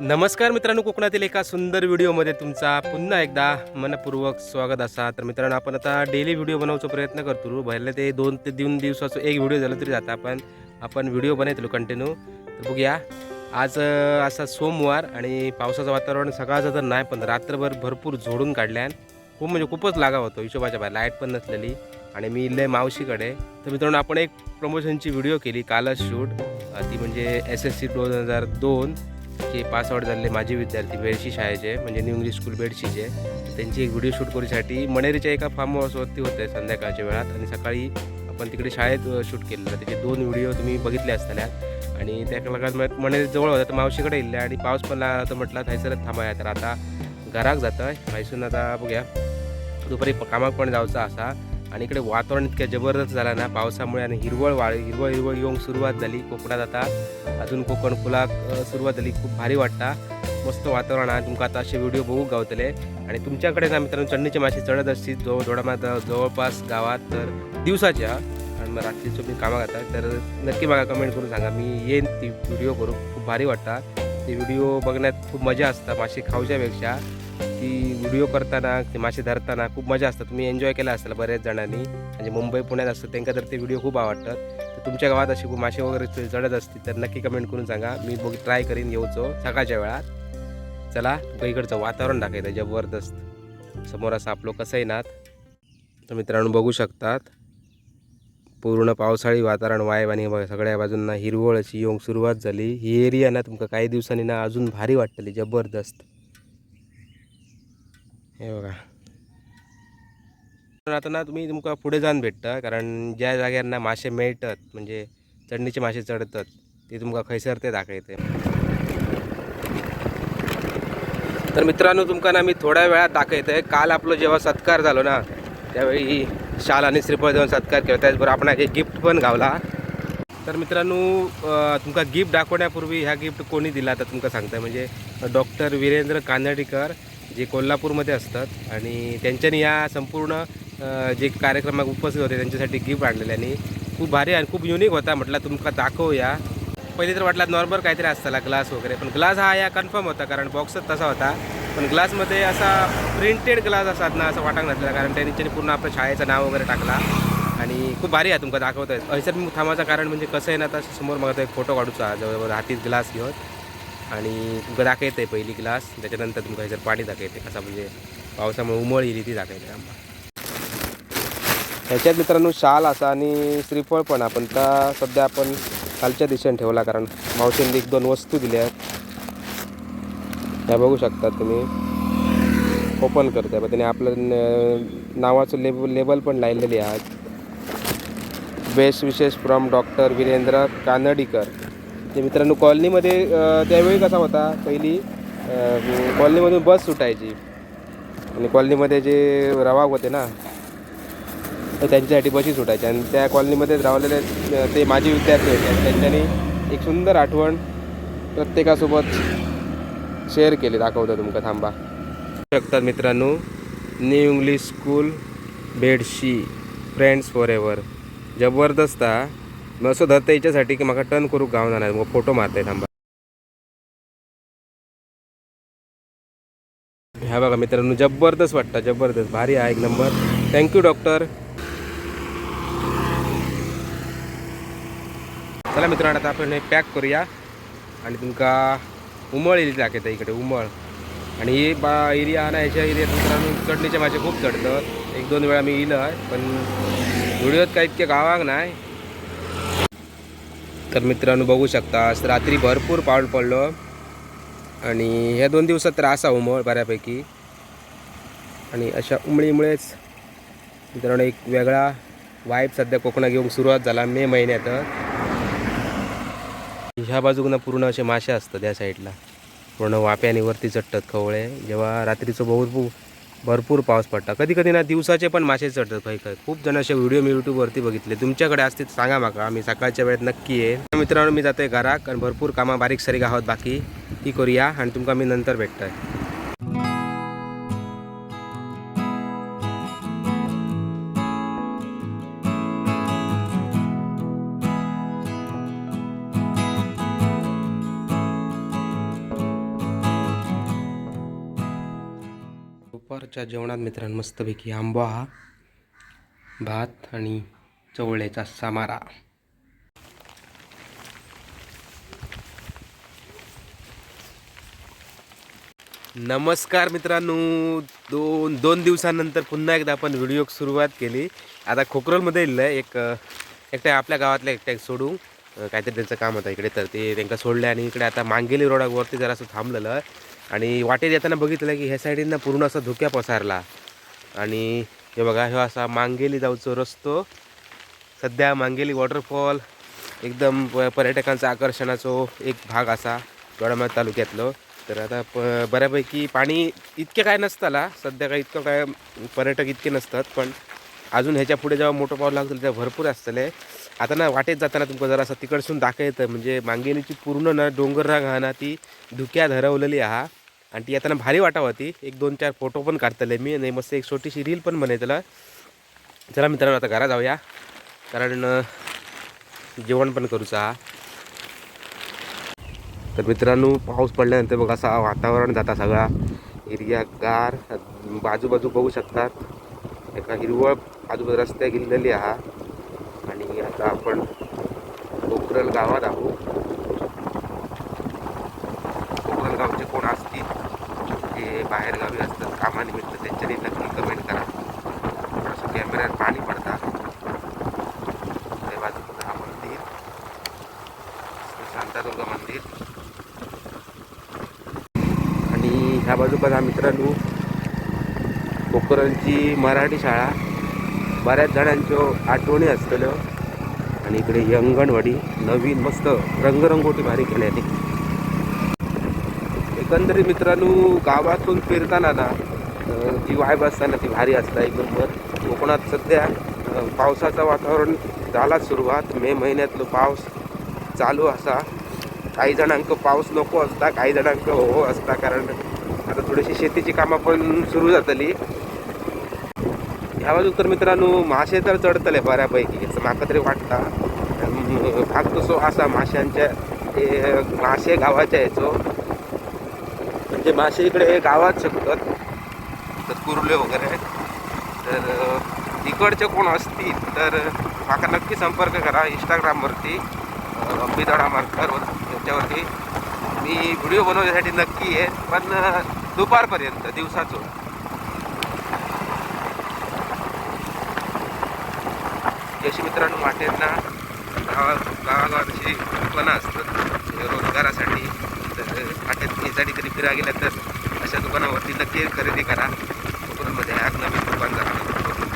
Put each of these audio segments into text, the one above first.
नमस्कार मित्रांनो कोकणातील एका सुंदर व्हिडिओमध्ये तुमचा पुन्हा एकदा मनपूर्वक स्वागत असा. तर मित्रांनो आपण आता डेली व्हिडिओ बनवचा प्रयत्न करतो. भले ते दोन ते दोन दिवसाचं एक व्हिडिओ झालं तरी जातं. आपण आपण व्हिडिओ बनवतो कंटिन्यू तर बघूया. आज असा सोमवार आणि पावसाचं वातावरण सकाळचं तर नाही पण रात्रभर भरपूर झोडून काढल्यान खूप म्हणजे खूपच लागा होतो. हिशोबाच्या बाहेर लाइट पण नसलेली आणि मी इल्ले मावशीकडे. तर मित्रांनो आपण एक प्रमोशनची व्हिडिओ केली कालच शूट ती म्हणजे एस एस सी दोन हजार दोन. जे पास आउट झालेले माजी विद्यार्थी बेडशी शाळेचे म्हणजे न्यू इंग्लिश स्कूल बेडशीचे त्यांची एक व्हिडिओ शूट करूसाठी मणेरीच्या एका फार्म हाऊसवरती होते संध्याकाळच्या वेळात आणि सकाळी आपण तिकडे शाळेत शूट केलेलं त्याचे दोन व्हिडिओ तुम्ही बघितले असताना. आणि त्या लागत मणेरी जवळ होता तर मावशीकडे इल्ल्या आणि पाऊस पण लागला तर म्हटलं थंयसरच थांबाया. तर आता घराक जातं आहे आता बघूया. दुपारी कामाक पण जायचं असा. आणि इकडे वातावरण इतक्या जबरदस्त झाला ना पावसामुळे आणि हिरवळ वाळ हिरवळ हिरवळ येऊन सुरुवात झाली. कोकणात आता अजून कोकण फुलाक सुरुवात झाली. खूप भारी वाटता. मस्त वातावरण आहे. तुमका आता असे व्हिडिओ बघू गावतले. आणि तुमच्याकडे ना मित्रांनो चढणीचे मासे चढत असतील. जवळ थोडा जवळपास गावात तर दिवसाच्या आणि मग रात्रीचं मी कामाक घातात तर नक्की मला कमेंट करून सांगा. मी येईन ती व्हिडिओ करू खूप भारी वाटता. ते व्हिडिओ बघण्यात खूप मजा असता. मासे खाऊच्यापेक्षा. ती व्हिडिओ करताना ते मासे धरताना खूप मजा असतात तुम्ही एन्जॉय केला असेल बऱ्याच जणांनी. म्हणजे मुंबई पुण्यात असतात त्यांना तर ते व्हिडिओ खूप आवडतात. तर तुमच्या गावात अशी खूप मासे वगैरे जडत असतील तर नक्की कमेंट करून सांगा. मी बघ ट्राय करीन येऊचो सकाळच्या वेळात. चला इकडचं वातावरण दाखवतं जबरदस्त. समोर असं आपलं कसं नात तर मित्रांनो बघू शकतात. पूर्ण पावसाळी वातावरण वायब आणि सगळ्या बाजूंना हिरवळ अशी येऊन सुरुवात झाली. ही एरिया ना तुमका काही दिवसांनी ना अजून भारी वाटतली जबरदस्त. हे बघा. पण आता ना तुम्ही तुमका पुढे जाऊन भेटता कारण ज्या जाग्यार ना मासे मेळटत म्हणजे चढणीचे मासे चढतात ते तुमका खैसर ते दाखवते. तर मित्रांनो तुमका ना मी थोड्या वेळात दाखवते. काल आपलं जेव्हा सत्कार झालो ना त्यावेळी शाल आणि श्रीफळ देऊन सत्कार केला. त्याचबरोबर आपण एक गिफ्ट पण गावला. तर मित्रांनो तुमका गिफ्ट दाखवण्यापूर्वी ह्या गिफ्ट कोणी दिला? तर तुमका सांगताय. म्हणजे डॉक्टर वीरेंद्र कानडीकर जे कोल्हापूरमध्ये असतात आणि त्यांच्यानी या संपूर्ण जे कार्यक्रमात उपस्थित होते त्यांच्यासाठी गिफ्ट आणलेले आणि खूप भारी आणि खूप युनिक होता. म्हटलं तुमका दाखवूया. पहिले तर वाटला नॉर्मल काहीतरी असताला ग्लास वगैरे पण ग्लास हा या कन्फर्म होता कारण बॉक्सच तसा होता. पण ग्लासमध्ये असा प्रिंटेड ग्लास असतात ना असं वाटक नसलेला कारण त्यांनी पूर्ण आपल्या शाळेचं नाव वगैरे टाकला. आणि खूप भारी आहे तुमका दाखवत आहे हयसर मी थांबायचं कारण म्हणजे कसं आहे ना आता समोर मग एक फोटो काढूचा जवळजवळ हातीत ग्लास घेऊन. आणि तुमकां दाखवते पहिली ग्लास त्याच्यानंतर तुमकां हयसर पाणी दाखवते कसा म्हणजे पावसामुळे उमळ येईल ती दाखवते आम्हाला ह्याच्यात मित्रांनो शाल असा आणि श्रीफळ पण आपण तर सध्या आपण कालच्या दिशेने ठेवला कारण मावशींनी एक दोन वस्तू दिल्या आहेत. ह्या बघू शकता तुम्ही. ओपन करताय. त्याने आपलं नावाचं लेबल लेबल पण लायलेली आहे. बेस्ट विशेष फ्रॉम डॉक्टर वीरेंद्र कानडीकर. ते मित्रांनो कॉलनीमध्ये त्यावेळी कसा होता? पहिली कॉलनीमधून बस सुटायची. आणि कॉलनीमध्ये जे रवाग होते ना तर त्यांच्यासाठी बशी सुटायच्या आणि त्या कॉलनीमध्येच रावलेले ते माजी विद्यार्थी होते. त्यांच्यानी एक सुंदर आठवण प्रत्येकासोबत शेअर केली. दाखवतो तुमका थांबा. शकतात मित्रांनो न्यू इंग्लिश स्कूल बेडशी फ्रेंड्स फॉर एव्हर. जबरदस्त हा. मग असं धरतं याच्यासाठी की म्हाका टर्न करूक गावना नाही मग फोटो मारताय थांबा. ह्या बघा मित्रांनो जबरदस्त वाटतं जबरदस्त. भारी आहे एक नंबर. थँक्यू डॉक्टर चला मित्रांनो आता आपण हे पॅक करूया. आणि तुमका उमळ येईल दाखवता इकडे उमळ. आणि हे बा एरिया ना ह्याच्या एरियात मित्रांनो चढणीचे माझे खूप चढतं एक दोन वेळा मी येईल पण व्हिडिओत काय इतके गावाक नाही. तर मित्रांनो बघू शकता आज रात्री भरपूर पाऊल पडलो. आणि ह्या दोन दिवसात तर असा उमळ बऱ्यापैकी. आणि अशा उमळीमुळेच मित्रांनो एक वेगळा वाईब सध्या कोकणात घेऊन सुरुवात झाला मे महिन्यात. ह्या बाजूकनं पूर्ण असे मासे असतात त्या साईडला पूर्ण वाप्याने वरती चढतात खवळे. जेव्हा रात्रीचं बहुत भरपूर पाऊस पडता. कधी कधी ना दिवसाचे पण मासे चढतात काही काही. खूप जण असे व्हिडिओ मी यूट्यूबवरती बघितले. तुमच्याकडे असतील सांगा माका. आम्ही सकाळच्या वेळेत नक्की येईल मित्रांनो मी जातोय घराक कारण भरपूर कामं बारीक सारीक आहोत. बाकी ती करूया आणि तुमका मी नंतर भेटतोय. जेवणात मित्रांनो मस्तपैकी आंबा भात आणि चवळ्याचा सामारा. नमस्कार मित्रांनो. दोन दोन दिवसानंतर पुन्हा एकदा आपण व्हिडिओ सुरुवात केली. आता खोकरोलमध्ये येईल एक एकट्या आपल्या गावातल्या एकट्या सोडून काहीतरी त्यांचं काम होतं इकडे तर ते त्यांना सोडले आणि इकडे आता मांगेली रोडावरती जरासं थांबलेलं आणि वाटेत येताना बघितलं की ह्या साईडीनं पूर्ण असा धुक्या पसारला. आणि हे बघा ह्यो असा मांगेली जाऊचो रस्तो. सध्या मांगेली वॉटरफॉल एकदम प- पर्यटकांचा आकर्षणाचो एक भाग असा दोडामार्ग तालुक्यातलो. तर आता प बऱ्यापैकी पाणी इतके काय नसताला सध्या काय इतकं काय पर्यटक इतके नसतात पण अजून ह्याच्या पुढे जेव्हा मोठं पाऊल लागतं तेव्हा भरपूर असतले. आता ना वाटेत जाताना तुमका जरा असं तिकडसून दाखवा म्हणजे मांगेलीची पूर्ण ना डोंगर रांग हा ना ती धुक्या धरवलेली आहा. आणि ती येताना भारी वाटावं होती. एक दोन चार फोटो पण काढतले मी आणि मस्त एक छोटीशी रील पण बनवतला चला मित्रांनो आता घरा जाऊया. कारण जेवण पण करूचा तर मित्रांनो पाऊस पडल्यानंतर बघा असा वातावरण जाता सगळा. एरिया गार बाजूबाजू बघू शकतात. एका हिरवळ आजूबाजू रस्त्या गेलेली आहा. आणि आता आपण कोकरल गावात आहोत. कोकरल गावचे कोण असतील? बाहेरगावी असतात. कामानिमित्त त्यांच्याने नक्की कमेंट करा. थोडंसं कॅमेऱ्यात पाणी पडतात त्या बाजूचं हा मंदिर. शांतादुर्गा मंदिर. आणि ह्या बाजू बघा मित्रांनो कोकरलची मराठी शाळा. बऱ्याच जणांच्यो आठवणी असतल्यो आणि इकडे अंगणवाडी नवीन मस्त रंगरंगोटी भारी केल्याने एकंदरीत मित्रांनो गावातून फिरताना ना जी वायब असताना ती भारी असता. एक नंबर. कोकणात सध्या पावसाचं वातावरण झाला सुरुवात. मे महिन्यातलं पाऊस चालू असा. काही जणांक पाऊस नको असता काही जणांक हो, हो असता. कारण आता थोडीशी शेतीची कामं पण सुरू जातली ह्या बाजू तर मित्रांनो मासे तर चढतले बऱ्यापैकी. माका म्हाका तरी वाटता. अं, भाग तसो असा माशांच्या ते मासे गावाच्या याचो. म्हणजे मासे इकडे गावात शकतात. तर कुर्ले वगैरे तर इकडचे कोण असतील तर माका नक्की संपर्क करा. इंस्टाग्रामवरती अंबिदाडा मार्कर त्याच्यावरती. मी व्हिडिओ बनवण्यासाठी नक्की आहे पण दुपारपर्यंत दिवसाचो जशी मित्रांनो वाटेंना गावा गावागावात अशी असतात रोजगारासाठी. तर वाटेत कधी फिरा गेल्या तर अशा दुकानावरती नक्की खरेदी करा. कोकणमध्ये ह्या नवीन दुकान झालं. बघून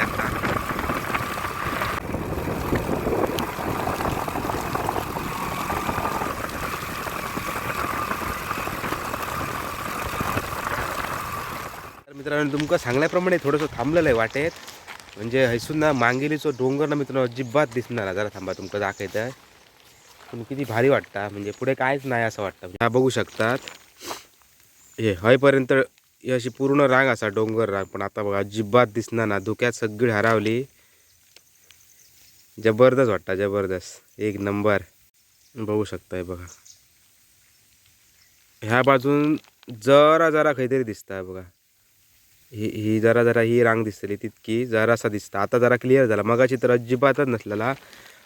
मित्रांनो तुमका सांगल्याप्रमाणे थोडंसं थांबलेलं आहे वाटेत. म्हणजे हैसून ना मांगेलीचो डोंगर ना मित्रांनो अजिबात दिसणार जरा थांबा तुमका दाखवायचं आहे पण किती भारी वाटतं. म्हणजे पुढे काहीच नाही असं वाटतं. हा बघू शकतात. हे हयपर्यंत ही अशी पूर्ण रांग असा डोंगर रांग. पण आता बघा अजिबात दिसणार ना धुक्यात सगळी हरावली. जबरदस्त वाटतं जबरदस्त. एक नंबर. बघू शकताय बघा. ह्या बाजून जरा जरा काहीतरी दिसतं बघा. ही ही जरा जरा ही रांग दिसतली तितकी. जरासा दिसता. आता जरा क्लिअर झाला. मगाची तर अजिबातच नसलेला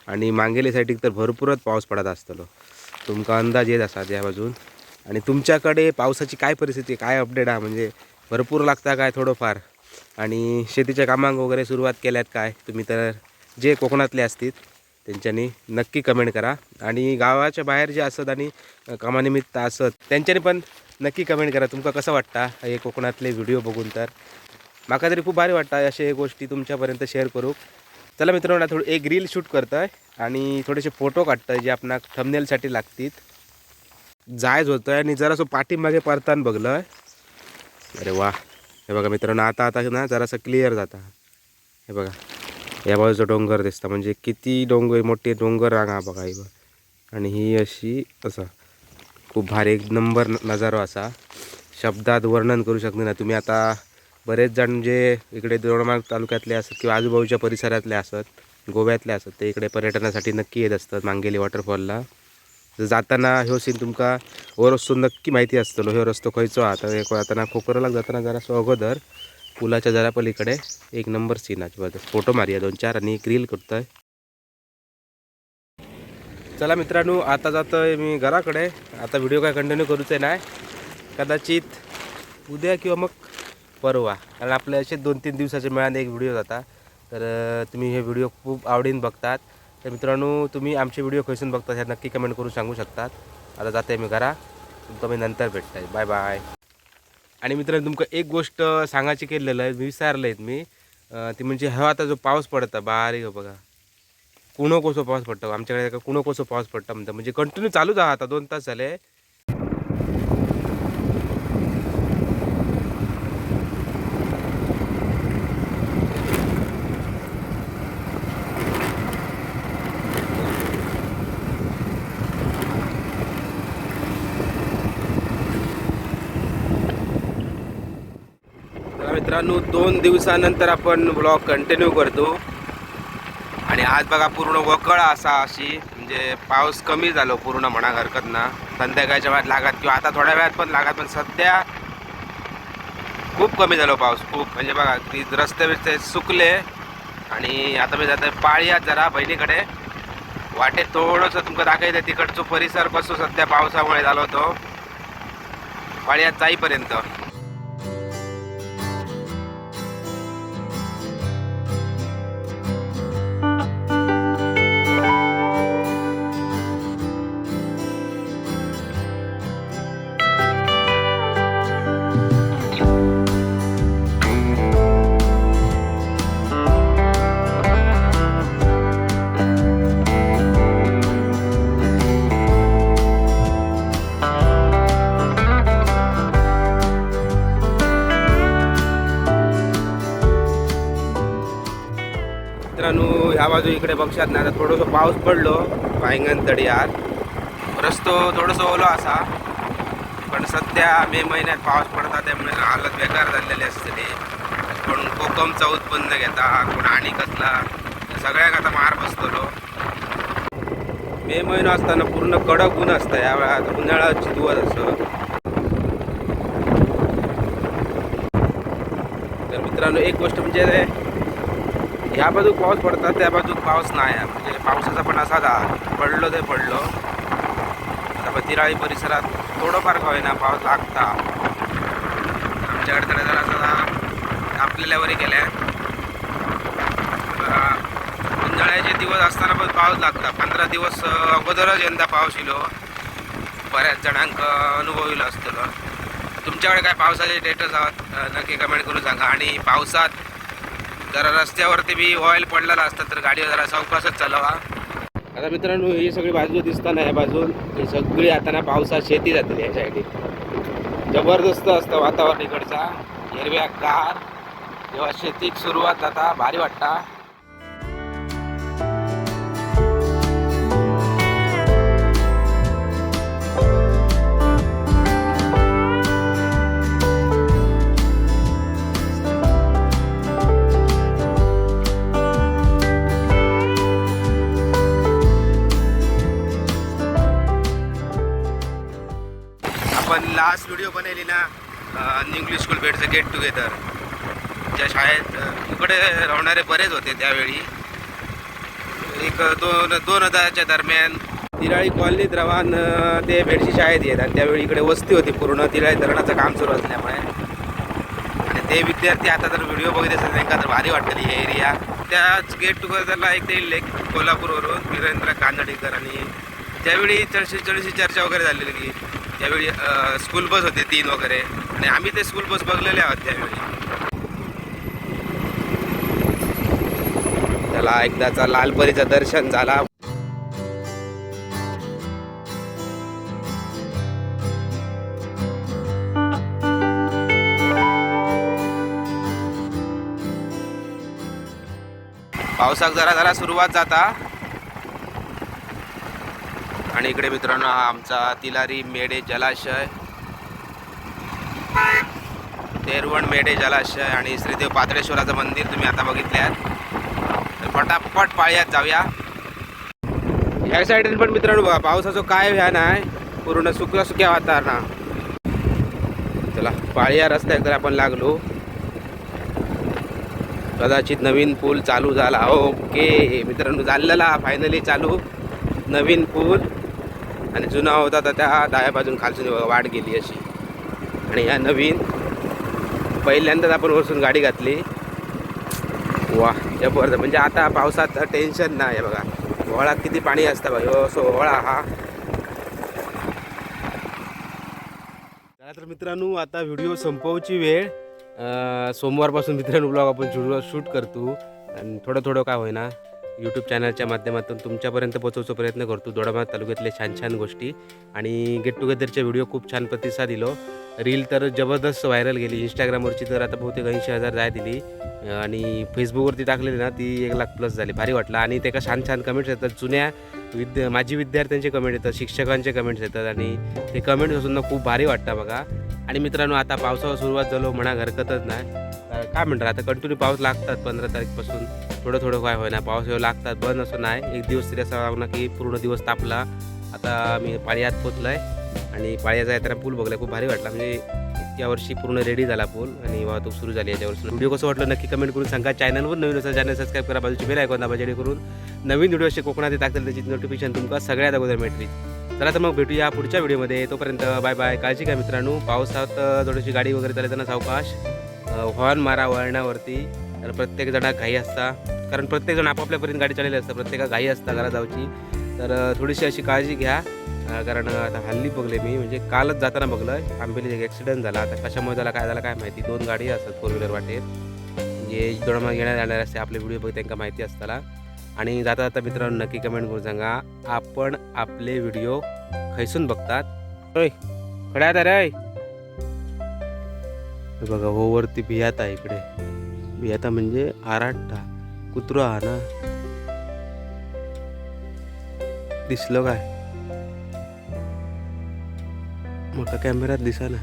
आणि मांगेले सायडीक तर भरपूरच पाऊस पडत असतलो. तुमका अंदाज येत असा त्या बाजून. आणि तुमच्याकडे पावसाची काय परिस्थिती काय अपडेट आहे? म्हणजे भरपूर लागता काय थोडंफार? आणि शेतीच्या कामांक वगैरे सुरुवात केल्यात काय? तुम्ही तर जे कोकणातले असतील त्यांच्यानी नक्की कमेंट करा. आणि गावाच्या बाहेर जे असत आणि कामानिमित्त असत त्यांच्यानी पण नक्की कमेंट करा. तुमका कसं वाटता हे कोकणातले व्हिडिओ बघून तर? माका तरी खूप भारी वाटतं असे गोष्टी तुमच्यापर्यंत शेअर करू. चला मित्रांनो थोडं एक रील शूट करतोय आणि थोडेसे फोटो काढतोय जे आपणा थमनेलसाठी लागतील. जायच आहे आणि जरासं पाठीमागे परतान बघलं आहे अरे वा. हे बघा मित्रांनो आता आता ना जरासं क्लिअर जाता. हे बघा. या बाजूचा डोंगर दिसता. म्हणजे किती डोंगर मोठे डोंगर रांगा बघा ही आणि ही अशी असं खूप भारी एक नंबर न- असा. शब्दात वर्णन करू शकत नाही. तुम्ही आता बरेच जण जे इकडे दोडमार्ग तालुक्यातले असत किंवा आजूबाजूच्या परिसरातले असत गोव्यातले असत ते इकडे पर्यटनासाठी नक्की येत असतात मांगेली वॉटरफॉलला जाताना ह्यो सीन तुमका हो रस्तो नक्की माहिती असतलो. ह्यो रस्तो खंयचो आता एक जाताना कोकराला जाताना जरा अगोदर पुलाच्या जरा पलीकडे एक नंबर सीन आहे फोटो मारूया दोन चार आणि एक करतोय. चला मित्रांनो आता जातोय मी घराकडे. आता व्हिडिओ काय कंटिन्यू करूचे नाही कदाचित उद्या किंवा मग परवा. कारण आपले असे दोन तीन दिवसाचे मिळाले एक व्हिडिओ जाता तर तुम्ही हे व्हिडिओ खूप आवडीन बघतात. तर मित्रांनो तुम्ही आमचे व्हिडिओ खैसून बघतात ह्या नक्की कमेंट करून सांगू शकतात. आता जाते मी घरा. तुमचं मी नंतर भेटताय. बाय बाय आणि मित्रांनो तुमका एक गोष्ट सांगायची केलेलं आहे. मी विचारलं आहेत मी ती म्हणजे हा आता जो पाऊस पडता बारीक हो बघा. कुणो कसो पाऊस पडतो. आमच्याकडे कुणो कसो पाऊस पडता म्हणतात. म्हणजे कंटिन्यू चालूच आहे आता. दोन तास झाले तर मित्रांनो दोन दिवसानंतर आपण ब्लॉग कंटिन्यू करतो. आणि आज बघा पूर्ण वकळ असा अशी म्हणजे पाऊस कमी झालो पूर्ण म्हणा हरकत ना संध्याकाळच्या वेळात लागत किंवा आता थोड्या वेळात पण लागत पण सध्या खूप कमी झालो पाऊस खूप. म्हणजे बघा ती रस्ते बिस्ते सुकले आणि आता मी जाते पाळीयात जरा बहिणीकडे. वाटे थोडंसं तुमका दाखवते तिकडचो परिसर कसो सध्या पावसामुळे झालो होतो. पाळीयात जाईपर्यंत. मित्रांनो ह्या बाजू इकडे बघशात ना आता थोडंसं पाऊस पडलो वांगण तडी रस्तो थोडंसं ओलो असा पण सध्या मे महिन्यात पाऊस पडता त्यामुळे हालत बेकार झालेली असते कोण कोकमचा उत्पन्न घेता कोण आणि कसला सगळ्याक आता मार बसतलो. मे महिना असताना पूर्ण कडक ऊन असतं या वेळात उन्हाळ्याची चितवत असं तर मित्रांनो एक गोष्ट म्हणजे ह्या बाजूक पाऊस पडतात त्या बाजूक पाऊस नाही आहे. म्हणजे पावसाचा पण असा जा पडलो ते पडलो. आता बतिराळी परिसरात थोडंफार का होईना पाऊस लागता. आमच्याकडे तर जरा जरा आपल्यावरही गेल्या जरा उन्हाळ्याचे दिवस असताना पण पाऊस लागता. पंधरा दिवस अगोदरच यंदा पाऊस इलो हो. बऱ्याच जणांक अनुभव इलो असतलो. तुमच्याकडे काय पावसाचे स्टेटस आहात? नक्की कमेंट करून सांगा. आणि पावसात जरा रस्त्यावरती बी ऑइल पडलेला असतं तर गाडी जरा सावकाशच चालवा. आता मित्रांनो ही सगळी बाजू दिसताना या बाजून. ही सगळी आता पावसात शेती जाते या साईडी जबरदस्त असतं वातावरण इकडचा. हिरव्या कार जेव्हा शेतीक सुरुवात जाता भारी वाटता. आपण लास्ट व्हिडिओ बनवली ना इंग्लिश स्कूल बेडचं गेट टुगेदर ज्या शाळेत इकडे राहणारे बरेच होते त्यावेळी. एक दोन दोन हजारच्या दरम्यान तिराळी कॉलनीत रवान ते बेडशी शाळेत येत आणि त्यावेळी इकडे वस्ती होती पूर्ण. तिराळी धरणाचं काम सुरू असल्यामुळे. आणि ते विद्यार्थी आता जर व्हिडिओ बघित असेल त्यांना तर भारी वाटतं हे एरिया त्याच गेट टुगेदरला एक ते लेख कोल्हापूरवरून वीरेंद्र कानडीकर आणि त्यावेळी चर्चे चळशी चर्चा वगैरे झालेली की त्यावेळी स्कूल बस होते तीन वगैरे. आणि आम्ही ते स्कूल बस बघलेले आहोत त्यावेळी. त्याला एकदाचा लालपरीचं दर्शन झाला. पावसाक जरा जरा सुरुवात जाता. आणि इकडे मित्रांनो हा आमचा तिलारी मेढे जलाशय. तेरवण मेढे जलाशय आणि श्रीदेव पात्रेश्वराचं मंदिर तुम्ही आता बघितल्यात तर पटापट पाळ्यात जाऊया. ह्या साईडने पण मित्रांनो बघा पावसाचं काय व्यान नाही पूर्ण सुक्या सुक्या वातावरण. चला पाळिया रस्त्याकडे आपण लागलो. कदाचित नवीन पूल चालू झाला. ओके मित्रांनो झालेला फायनली चालू. नवीन पूल. आणि जुना होता तर त्या डाव्या बाजून खालसून बघा वाट गेली अशी. आणि ह्या नवीन पहिल्यांदाच आपण वरसून गाडी घातली. वा जबरदस्त म्हणजे आता पावसात टेन्शन नाही आहे बघा. ओहळात किती पाणी असतं बघा असो हो, ओहळा हा. तर मित्रांनो आता व्हिडिओ संपवची वेळ. सोमवारपासून मित्रांनो ब्लॉग आपण शूट करतो. आणि थोडं थोडं काय होईना. यूट्यूब चॅनलच्या माध्यमातून तुमच्यापर्यंत पोहोचवचा प्रयत्न करतो. दोडामा तालुक्यातले छान छान गोष्टी. आणि गेट टुगेदरचे व्हिडिओ खूप छान प्रतिसाद दिलो. रील तर जबरदस्त व्हायरल गेली. इंस्टाग्रामवरची तर आता बहुतेक ऐंशी हजार जाय दिली. आणि फेसबुकवरती टाकलेली ना ती एक लाख प्लस झाली. भारी वाटलं. आणि त्याका छान छान कमेंट्स येतात. जुन्या विद्या माजी विद्यार्थ्यांचे कमेंट येतात. शिक्षकांचे कमेंट्स येतात. आणि ते कमेंट्स असून ना खूप भारी वाटतं बघा. आणि मित्रांनो आता पावसावर सुरुवात झालो म्हणा हरकतच नाही. काय म्हणतात आता कंटिन्यू पाऊस लागतात पंधरा तारीखपासून. थोडं थोडं काय होईना. पाऊस येऊ लागतात बंद असं नाही. एक दिवस तरी असं लागणार की पूर्ण दिवस तापला. आता मी पाळ्यात आहे आणि पाळ्याचा येताना पूल बघला खूप भारी वाटला. म्हणजे या वर्षी पूर्ण रेडी झाला पूल आणि वाहतूक सुरू झाली याच्यावर व्हिडिओ कसं वाटलं नक्की कमेंट करून सांगा. चॅनलवर नवीन असा चॅनल सबस्क्राईब करा. बाजूची बेल ऐकून दाबा जेणेकरून नवीन व्हिडिओ असे कोकणात टाकतील त्याची नोटिफिकेशन तुमका सगळ्यात अगोदर मिळतील. चला तर मग भेटूया पुढच्या व्हिडिओमध्ये तोपर्यंत बाय बाय काळजी घ्या मित्रांनो. पावसात थोडीशी गाडी वगैरे चालताना सावकाश हॉर्न मारा वळणावरती. तर प्रत्येक जणा घाई असता. कारण प्रत्येकजण आपापल्यापर्यंत गाडी चाललेली असतं. प्रत्येका घाई असता घरा जाऊची तर थोडीशी अशी काळजी घ्या. कारण आता हल्ली बघले मी म्हणजे कालच जाताना बघलं. आंबेली एक ॲक्सिडेंट झाला. आता कशामुळे झाला काय झाला काय माहिती. दोन गाडी असतात फोर व्हीलर वाटेत. म्हणजे दोन येणार जाणार असते. आपले व्हिडिओ बघ त्यांना माहिती असताना. आणि जाता जाता मित्रांनो नक्की कमेंट करून सांगा. आपण आपले व्हिडिओ खैसून बघतात. होय खड्यात रे बघा हो वरती आहे इकडे. येता म्हणजे आराट्टा कुत्रो हा ना. दिसलो काय? मोठा कॅमेरात दिसना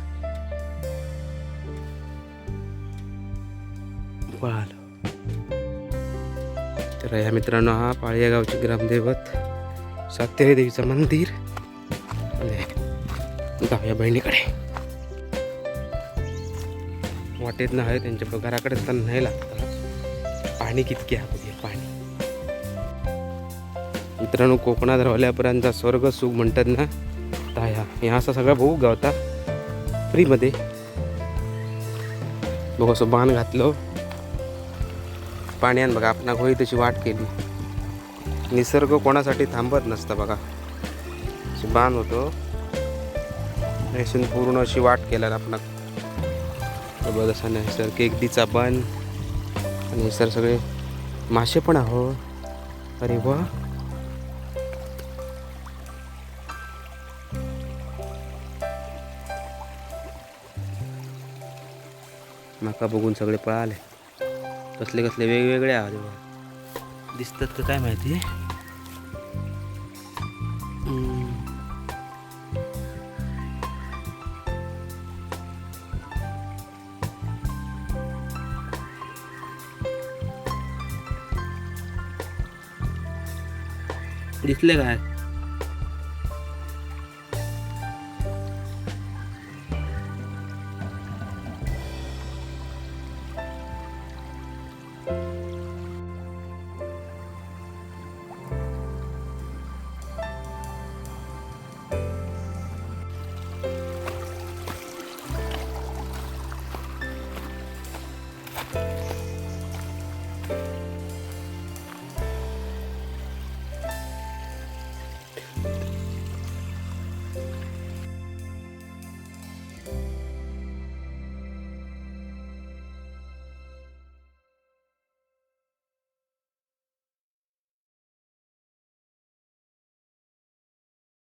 पळालो तर या मित्रांनो हा पाळिया गावची ग्रामदैवत सातेरी देवीचं मंदिर. आणि जाऊया बहिणीकडे. वाटेत नाही त्यांच्या घराकडे तर नाही लागतात पाणी कितके आहे बघूया पाणी. मित्रांनो कोकणात राहिल्यापर्यंत स्वर्ग सुख म्हणतात ना? तर ह्या असा सगळा भाऊ गावता. फ्रीमध्ये. बघ असं बाण घातलं. पाण्यान बघा आपण होई तशी वाट केली. निसर्ग कोणासाठी थांबत नसतं बघा. बाण होतो. पूर्ण अशी वाट केल्यानं आपण जबरदस्त सर केकडीचा बन आणि सर सगळे मासे पण आहो. अरे वा. माका बघून सगळे पळाले. कसले कसले वेगवेगळे आहात दिसतात का काय माहिती? दिसले काय